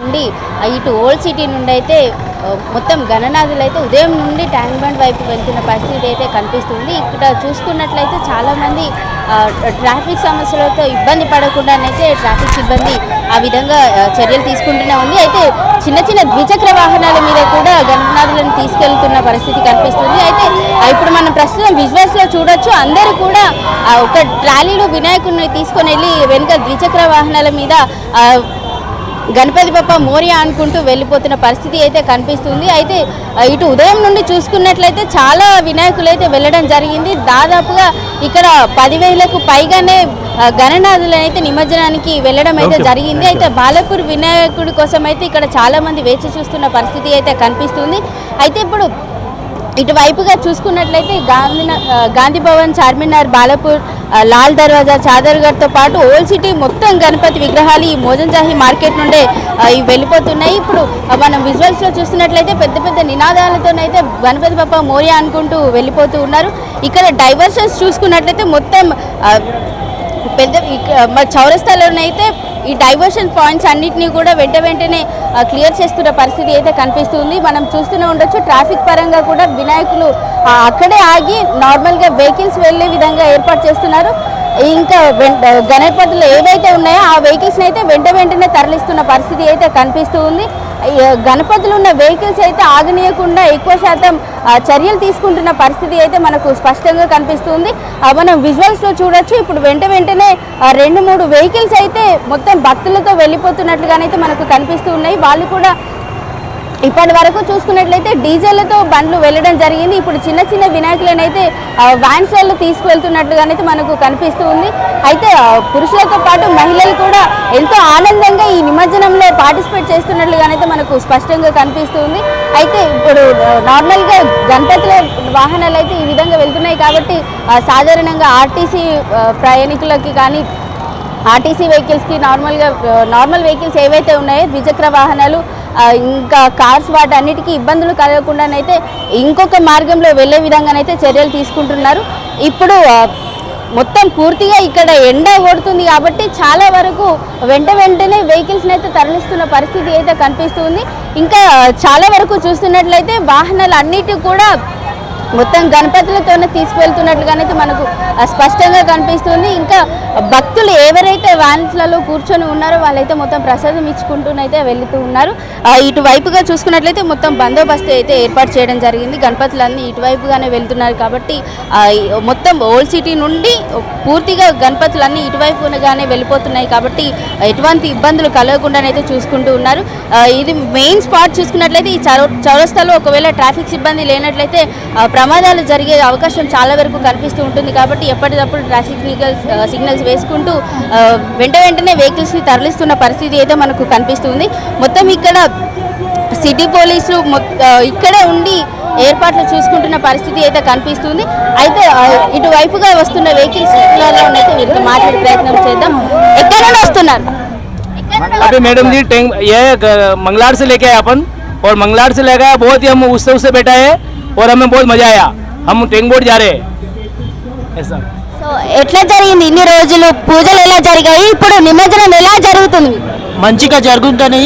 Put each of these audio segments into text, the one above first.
నుండి ఇటు old city నుండి అయితే మొత్తం గణనాథులు అయితే ఉదయం నుండి ట్యాంక్ బండ్ వైపు వెళ్తున్న పరిస్థితి అయితే కనిపిస్తుంది. ఇక్కడ చూసుకున్నట్లయితే చాలామంది ట్రాఫిక్ సమస్యలతో ఇబ్బంది పడకుండానైతే ట్రాఫిక్ సిబ్బంది ఆ విధంగా చర్యలు తీసుకుంటూనే ఉంది. అయితే చిన్న చిన్న ద్విచక్ర వాహనాల మీద కూడా గణనాథులను తీసుకెళ్తున్న పరిస్థితి కనిపిస్తుంది. అయితే ఇప్పుడు మనం ప్రస్తుతం విజువల్స్లో చూడొచ్చు. అందరూ కూడా ఒక ట్రాలీలో వినాయకుడిని తీసుకొని వెళ్ళి వెనుక ద్విచక్ర వాహనాల మీద గణపతి బప్ప మోరియా అనుకుంటూ వెళ్ళిపోతున్న పరిస్థితి అయితే కనిపిస్తుంది. అయితే ఇటు ఉదయం నుండి చూసుకున్నట్లయితే చాలా వినాయకులు అయితే వెళ్ళడం జరిగింది. దాదాపుగా ఇక్కడ పదివేలకు పైగానే ఆ, గణనాథులు అయితే నిమజ్జనానికి వెళ్ళడం అయితే జరిగింది. అయితే బాలపూర్ వినాయకుడి కోసం అయితే ఇక్కడ చాలా మంది వేచి చూస్తున్న పరిస్థితి అయితే కనిపిస్తుంది. అయితే ఇప్పుడు ఇటువైపుగా చూసుకున్నట్లయితే గాంధీ గాంధీ భవన్ చార్మినార్ బాలపూర్ లాల్ దర్వాజా చాదర్గఢ్తో పాటు ఓల్డ్ సిటీ మొత్తం గణపతి విగ్రహాలు ఈ మోజంజాహి మార్కెట్ నుండే ఇవి వెళ్ళిపోతున్నాయి. ఇప్పుడు మనం విజువల్స్లో చూస్తున్నట్లయితే పెద్ద పెద్ద నినాదాలతోనైతే గణపతి బప్ప మోరియా అనుకుంటూ వెళ్ళిపోతూ ఉన్నారు. ఇక్కడ డైవర్షన్స్ చూసుకున్నట్లయితే మొత్తం పెద్ద మరి చౌరస్తాలోనైతే ఈ డైవర్షన్ పాయింట్స్ అన్నింటినీ కూడా వెంట వెంటనే క్లియర్ చేస్తున్న పరిస్థితి అయితే కనిపిస్తుంది. మనం చూస్తూనే ఉండొచ్చు ట్రాఫిక్ పరంగా కూడా వినాయకులు అక్కడే ఆగి నార్మల్గా వెహికల్స్ వెళ్ళే విధంగా ఏర్పాటు చేస్తున్నారు. ఇంకా గణపతులు ఏవైతే ఉన్నాయో ఆ వెహికల్స్ని అయితే వెంట వెంటనే తరలిస్తున్న పరిస్థితి అయితే కనిపిస్తూ ఉంది. గణపతులు ఉన్న వెహికల్స్ అయితే ఆగనీయకుండా ఎక్కువ శాతం చర్యలు తీసుకుంటున్న పరిస్థితి అయితే మనకు స్పష్టంగా కనిపిస్తుంది. మనం విజువల్స్లో చూడొచ్చు. ఇప్పుడు వెంట వెంటనే రెండు మూడు వెహికల్స్ అయితే మొత్తం భక్తులతో వెళ్ళిపోతున్నట్లుగానైతే మనకు కనిపిస్తూ ఉన్నాయి. వాళ్ళు కూడా ఇప్పటి వరకు చూసుకున్నట్లయితే డీజేలతో బండ్లు వెళ్ళడం జరిగింది. ఇప్పుడు చిన్న చిన్న వినాయకులనైతే వ్యాన్స్లలో తీసుకువెళ్తున్నట్లుగానైతే మనకు కనిపిస్తూ ఉంది. అయితే పురుషులతో పాటు మహిళలు కూడా ఎంతో ఆనందంగా ఈ నిమజ్జనంలో పార్టిసిపేట్ చేస్తున్నట్లుగానైతే మనకు స్పష్టంగా కనిపిస్తుంది అయితే ఇప్పుడు నార్మల్గా గణపతుల వాహనాలు అయితే ఈ విధంగా వెళ్తున్నాయి కాబట్టి సాధారణంగా ఆర్టీసీ ప్రయాణికులకి కానీ ఆర్టీసీ వెహికల్స్కి నార్మల్గా నార్మల్ వెహికల్స్ ఏవైతే ఉన్నాయో ద్విచక్ర వాహనాలు ఇంకా కార్స్ వాటన్నిటికీ ఇబ్బందులు కలగకుండానైతే ఇంకొక మార్గంలో వెళ్ళే విధంగానైతే చర్యలు తీసుకుంటున్నారు. ఇప్పుడు మొత్తం పూర్తిగా ఇక్కడ ఎండ కొడుతుంది కాబట్టి చాలా వరకు వెంట వెంటనే వెహికల్స్ని అయితే తరలిస్తున్న పరిస్థితి అయితే కనిపిస్తుంది. ఇంకా చాలా వరకు చూస్తున్నట్లయితే వాహనాలు అన్నిటి కూడా మొత్తం గణపతులతోనే తీసుకువెళ్తున్నట్లుగానైతే మనకు ఆ, స్పష్టంగా కనిపిస్తుంది. ఇంకా భక్తులు ఎవరైతే వ్యాన్స్లలో కూర్చొని ఉన్నారో వాళ్ళైతే మొత్తం ప్రసాదం ఇచ్చుకుంటూనైతే వెళుతూ ఉన్నారు. ఇటువైపుగా చూసుకున్నట్లయితే మొత్తం బందోబస్తు అయితే ఏర్పాటు చేయడం జరిగింది. గణపతులన్నీ ఇటువైపుగానే వెళ్తున్నారు కాబట్టి మొత్తం ఓల్డ్ సిటీ నుండి పూర్తిగా గణపతులన్నీ ఇటువైపుగానే వెళ్ళిపోతున్నాయి కాబట్టి ఎటువంటి ఇబ్బందులు కలగకుండానైతే చూసుకుంటూ ఉన్నారు. ఇది మెయిన్ స్పాట్ చూసుకున్నట్లయితే ఈ చౌరస్తాలో ఒకవేళ ట్రాఫిక్ సిబ్బంది లేనట్లయితే ప్రమాదాలు జరిగే అవకాశం చాలా వరకు కనిపిస్తూ ఉంటుంది కాబట్టి ఎప్పటికప్పుడు ట్రాఫిక్ సిగ్నల్స్ సిగ్నల్స్ వేసుకుంటూ ఆ, వెంట వెంటనే వెహికల్స్ని తరలిస్తున్న పరిస్థితి అయితే మనకు కనిపిస్తుంది మొత్తం ఇక్కడ సిటీ పోలీసులు మొత్- ఆ, ఇక్కడే ఉండి ఏర్పాట్లు చూసుకుంటున్న పరిస్థితి అయితే కనిపిస్తుంది అయితే ఆ, ఇటువైపుగా వస్తున్న వెహికల్స్ అయితే వీరితో మాట్లాడే ప్రయత్నం చేద్దాం ఎక్కడ నుండి వస్తున్నారు अभी मैडम जी टैंक ये ग- मंगलार से लेके आए अपन और मंगलार से लेकर आए, बहुत ही हम उत्सव से बैठा है और हमें बहुत मजा आया हम टैंक बोर्ड जा रहे हैं ऐसा సో ఎట్లా జరిగింది ఇన్ని రోజులు పూజలు ఎలా జరిగాయి ఇప్పుడు నిమజ్జనం ఎలా జరుగుతుంది మంచిగా జరుగుతుంది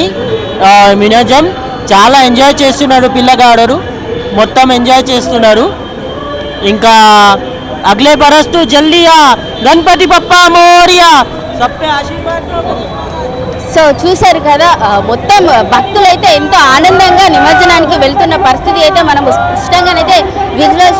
ఆ, వినోదం చాలా ఎంజాయ్ చేస్తున్నారు పిల్లగాడరు మొత్తం ఎంజాయ్ చేస్తున్నారు ఇంకా అగ్లే బరస్తు జల్దీయా గణపతి పప్ప మోరియా సబ్పే ఆశీర్వాద్ సో చూశారు కదా మొత్తం భక్తులైతే ఎంతో ఆనందంగా నిమజ్జనానికి వెళ్తున్న పరిస్థితి అయితే మనం స్పష్టంగానైతే విజువల్స్